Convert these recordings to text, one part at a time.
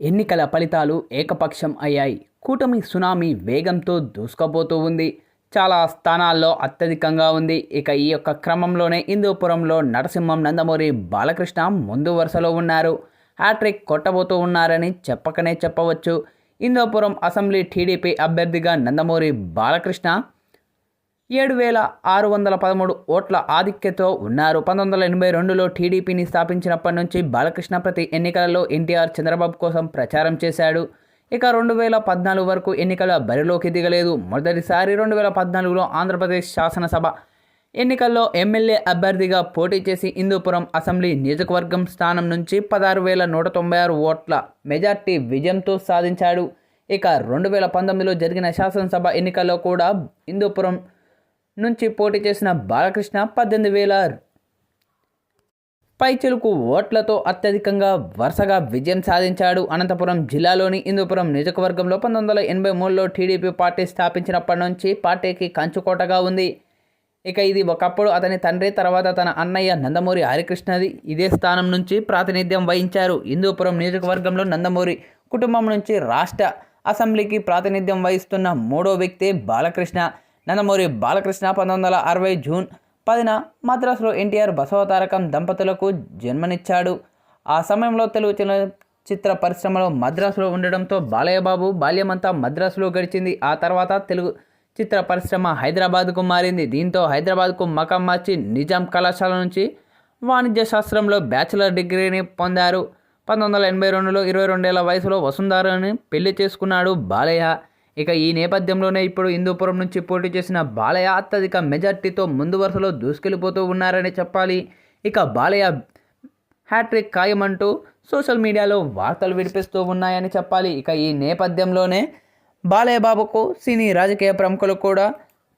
ఎన్నికల ఫలితాలు ఏకపక్షం అయ్యాయి. కూటమి సునామీ వేగంతో దూసుకుపోతూ ఉంది. చాలా స్థానాల్లో అత్యధికంగా ఉంది. ఇక ఈ యొక్క క్రమంలోనే హిందూపురంలో నరసింహం నందమూరి బాలకృష్ణ ముందు వరుసలో ఉన్నారు. హ్యాట్రిక్ కొట్టబోతూ ఉన్నారని చెప్పకనే చెప్పవచ్చు. హిందూపురం అసెంబ్లీ టీడీపీ అభ్యర్థిగా నందమూరి బాలకృష్ణ ఏడు వేల ఆరు వందల పదమూడు ఓట్ల ఆధిక్యతతో ఉన్నారు. పంతొమ్మిది వందల ఎనభై రెండులో టీడీపీని స్థాపించినప్పటి నుంచి బాలకృష్ణ ప్రతి ఎన్నికలలో ఎన్టీఆర్ చంద్రబాబు కోసం ప్రచారం చేశాడు. ఇక రెండు వేల పద్నాలుగు వరకు ఎన్నికల బరిలోకి దిగలేదు. మొదటిసారి రెండు వేల పద్నాలుగులో ఆంధ్రప్రదేశ్ శాసనసభ ఎన్నికల్లో ఎమ్మెల్యే అభ్యర్థిగా పోటీ చేసి హిందూపురం అసెంబ్లీ నియోజకవర్గం స్థానం నుంచి పదహారు వేల నూట తొంభై ఆరు ఓట్ల మెజార్టీ విజయంతో సాధించాడు. ఇక రెండు వేల పంతొమ్మిదిలో జరిగిన శాసనసభ ఎన్నికల్లో కూడా హిందూపురం నుంచి పోటీ చేసిన బాలకృష్ణ పద్దెనిమిది వేల పైచిలుకు ఓట్లతో అత్యధికంగా వరుసగా విజయం సాధించాడు అనంతపురం జిల్లాలోని ఇందుపురం నియోజకవర్గంలో పంతొమ్మిది వందల ఎనభై మూడులో టీడీపీ పార్టీ స్థాపించినప్పటి నుంచి పార్టీకి కంచుకోటగా ఉంది. ఇక ఇది ఒకప్పుడు అతని తండ్రి తర్వాత తన అన్నయ్య నందమూరి హరికృష్ణది. ఇదే స్థానం నుంచి ప్రాతినిధ్యం వహించారు. ఇందుపురం నియోజకవర్గంలో నందమూరి కుటుంబం నుంచి రాష్ట్ర అసెంబ్లీకి ప్రాతినిధ్యం వహిస్తున్న మూడో వ్యక్తి బాలకృష్ణ. నందమూరి బాలకృష్ణ పంతొమ్మిది వందల అరవై జూన్ పదిన మద్రాసులో ఎన్టీఆర్ బసవతారకం దంపతులకు జన్మనిచ్చాడు. ఆ సమయంలో తెలుగు చలనచిత్ర పరిశ్రమలో మద్రాసులో ఉండడంతో బాలయ్య బాబు బాల్యమంతా మద్రాసులో గడిచింది. ఆ తర్వాత తెలుగు చిత్ర పరిశ్రమ హైదరాబాద్కు మారింది. దీంతో హైదరాబాద్కు మకం మార్చి నిజాం కళాశాల నుంచి వాణిజ్య శాస్త్రంలో బ్యాచిలర్ డిగ్రీని పొందారు. పంతొమ్మిది వందల ఎనభై రెండులో ఇరవై రెండేళ్ళ వయసులో వసుంధరని పెళ్ళి చేసుకున్నాడు బాలయ్య. ఇక ఈ నేపథ్యంలోనే ఇప్పుడు హిందూపురం నుంచి పోటీ చేసిన బాలయ్య అత్యధిక మెజార్టీతో ముందు వరుసలో దూసుకెళ్ళిపోతూ ఉన్నారని చెప్పాలి. ఇక బాలయ్య హ్యాట్రిక్ ఖాయమంటూ సోషల్ మీడియాలో వార్తలు వినిపిస్తూ ఉన్నాయని చెప్పాలి. ఇక ఈ నేపథ్యంలోనే బాలయ్య బాబుకు సినీ రాజకీయ ప్రముఖులు కూడా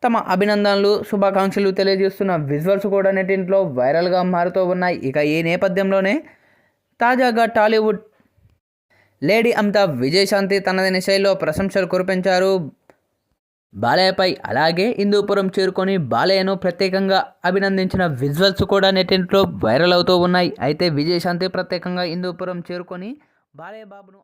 తమ అభినందనలు శుభాకాంక్షలు తెలియజేస్తున్న విజువల్స్ కూడా నెటింట్లో వైరల్గా మారుతూ ఉన్నాయి. ఇక ఈ నేపథ్యంలోనే తాజాగా టాలీవుడ్ లేడీ అమితాబ్ విజయశాంతి తనదైన శైలిలో ప్రశంసలు కురిపించారు. బాలయ్యపై అలాగే హిందూపురం చేరుకొని బాలయ్యను ప్రత్యేకంగా అభినందించిన విజువల్స్ కూడా నెట్టింట్లో వైరల్ అవుతూ ఉన్నాయి. అయితే విజయశాంతి ప్రత్యేకంగా హిందూపురం చేరుకొని బాలయ్య బాబును